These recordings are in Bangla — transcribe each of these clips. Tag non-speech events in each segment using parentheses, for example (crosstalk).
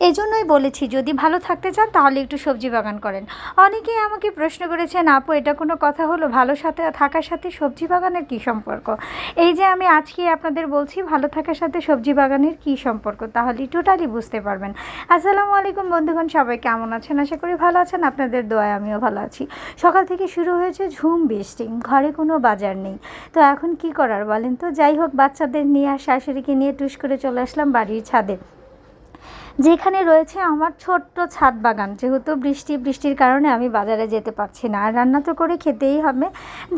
এই জন্যই বলেছি, যদি ভালো থাকতে চান তাহলে একটু সবজি বাগান করেন। অনেকেই আমাকে প্রশ্ন করেছেন, আপু, এটা কোনো কথা হলো? ভালো সাথে, থাকার সাথে সবজি বাগানের কী সম্পর্ক? এই যে আমি আজকে আপনাদের বলছি, ভালো থাকার সাথে সবজি বাগানের কী সম্পর্ক? তাহলে টোটালি বুঝতে পারবেন। আসসালামু আলাইকুম বন্ধুগণ, সবাই কেমন আছেন? আশা করি ভালো আছেন, আপনাদের দোয়ায় আমিও ভালো আছি। সকাল থেকে শুরু হয়েছে ঝুম বৃষ্টি, ঘরে কোনো বাজার নেই। তো এখন কি করার বলেন তো? যাই হোক, বাচ্চাদের নিয়ে আর শাশুড়িকে নিয়ে টুস করে চলে আসলাম বাড়ির ছাদে। যেখানে রয়েছে আমার ছোট্ট ছাদ বাগান। যেহেতু বৃষ্টি, বৃষ্টির কারণে আমি বাজারে যেতে পারছি না। আর রান্না তো করে খেতেই হবে।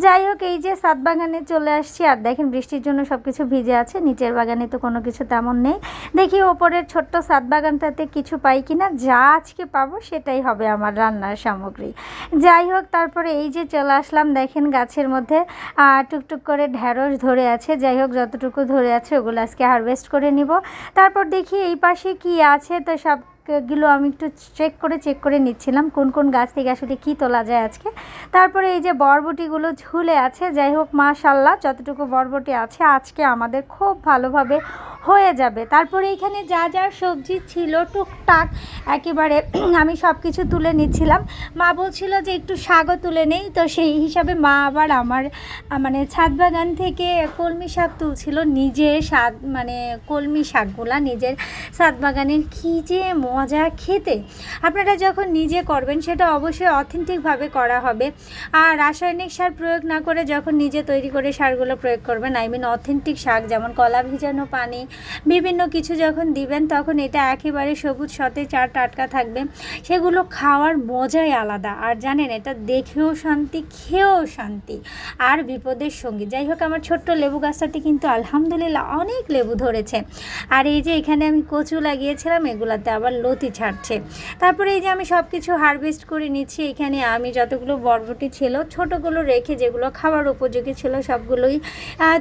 যাই হোক, এই যে ছাদ বাগানে চলে আসছি। আর দেখেন, বৃষ্টির জন্য সব কিছু ভিজে আছে। নিচের বাগানে তো কোনো কিছু তেমন নেই। দেখি ওপরের ছোট্ট ছাদ বাগানটাতে কিছু পাই কি না যা আজকে পাবো সেটাই হবে আমার রান্নার সামগ্রী। যাই হোক, তারপরে এই যে চলে আসলাম, দেখেন গাছের মধ্যে। টুকটুক করে ঢ্যাঁড়স ধরে আছে। যাই হোক, যতটুকু ধরে আছে, ওগুলো আজকে হারভেস্ট করে নিব। তারপর দেখি এই পাশে কি আছে। তো সবগুলো আমি একটু চেক করে চেক করে নিচ্ছিলাম কোন কোন গাছ থেকে আসলে কী তোলা যায় আজকে। তারপরে এই যে বরবটিগুলো ঝুলে আছে, যাই হোক মাশাল্লাহ যতটুকু বরবটি আছে আজকে আমাদের খুব ভালোভাবে হয়ে যাবে। তারপরে এখানে যা যা সবজি ছিল, টুকটাক একেবারে (clears throat) আমি সব কিছু তুলে নিচ্ছিলাম। মা বলছিল যে একটু শাকও তুলে নেই, তো সেই হিসাবে মা আবার আমার মানে ছাদ বাগান থেকে কলমি শাক তুলছিল। নিজের স্বাদ মানে কলমি শাকগুলা নিজের ছাদ বাগানের কী যে মজা খেতে। আপনারা যখন নিজে করবেন, সেটা অবশ্যই অথেন্টিকভাবে করা হবে। আর রাসায়নিক সার প্রয়োগ না করে যখন নিজে তৈরি করে সারগুলো প্রয়োগ করবেন আই মিন অথেন্টিক শাক যেমন কলা ভিজানো পানি, বিভিন্ন কিছু যখন দিবেন, তখন এটা একেবারে সবুজ সতেজ আর টাটকা থাকবে। সেগুলো খাওয়ার মজাই আলাদা। আর জানেন, এটা দেখেও শান্তি, খেয়েও শান্তি আর বিপদের সঙ্গী। যাই হোক, আমার ছোট্ট লেবু গাছটাতে কিন্তু আলহামদুলিল্লাহ অনেক লেবু ধরেছে। আর এই যে এখানে আমি কচু লাগিয়েছিলাম, এগুলাতে আবার লতি ছাড়ছে। তারপরে এই যে আমি সব কিছু হারভেস্ট করে নিচ্ছি, এখানে আমি যতগুলো বরবটি ছিল, ছোটোগুলো রেখে যেগুলো খাবার উপযোগী ছিল সবগুলোই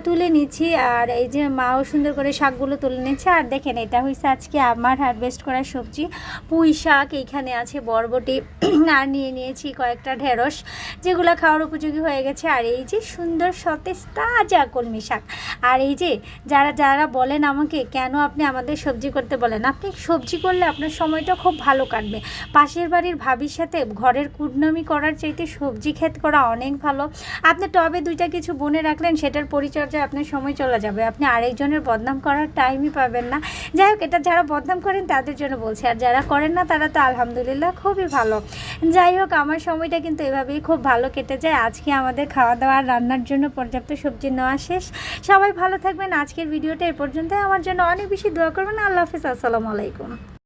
তুলে নিচ্ছি। আর এই যে মাও সুন্দর করে শাকগুলো তুলে নিচ্ছে। আর দেখেন, এটা হয়েছে আজকে আমার হারভেস্ট করা সবজি। পুঁই শাক, এইখানে আছে বরবটি। (clears throat) আর নিয়ে নিয়েছি কয়েকটা ঢেঁড়স, যেগুলো খাওয়ার উপযোগী হয়ে গেছে। আর এই যে সুন্দর সতেজ তাজা কলমি শাক। আর এই যে যারা যারা বলেন আমাকে, কেন আপনি আমাদের সবজি করতে বলেন? আপনি সবজি করলে আপনার সময়টা খুব ভালো কাটবে। পাশের বাড়ির ভাবির সাথে ঘরের কুটনামি করার চাইতে সবজি ক্ষেত করা অনেক ভালো। আপনি টবে দুইটা কিছু বনে রাখলেন, সেটার পরিচর্যায় আপনার সময় চলে যাবে। আপনি আরেকজনের বদনাম করার টাইমই পাবেন না। যাই হোক, এটা যারা বদনাম করেন তাদের জন্য বলছি, আর যারা করেন না তারা তো আলহামদুলিল্লাহ খুবই ভালো। যাই হোক, আমার সময়টা কিন্তু এভাবেই খুব ভালো কেটে যায়। আজকে আমাদের খাওয়া দাওয়া রান্নার জন্য পর্যাপ্ত সবজি নেওয়া শেষ। সবাই ভালো থাকবেন। আজকের ভিডিওটা এ পর্যন্ত আমার জন্য অনেক বেশি দোয়া করবেন। আল্লাহ হাফিজ। আসসালামু আলাইকুম।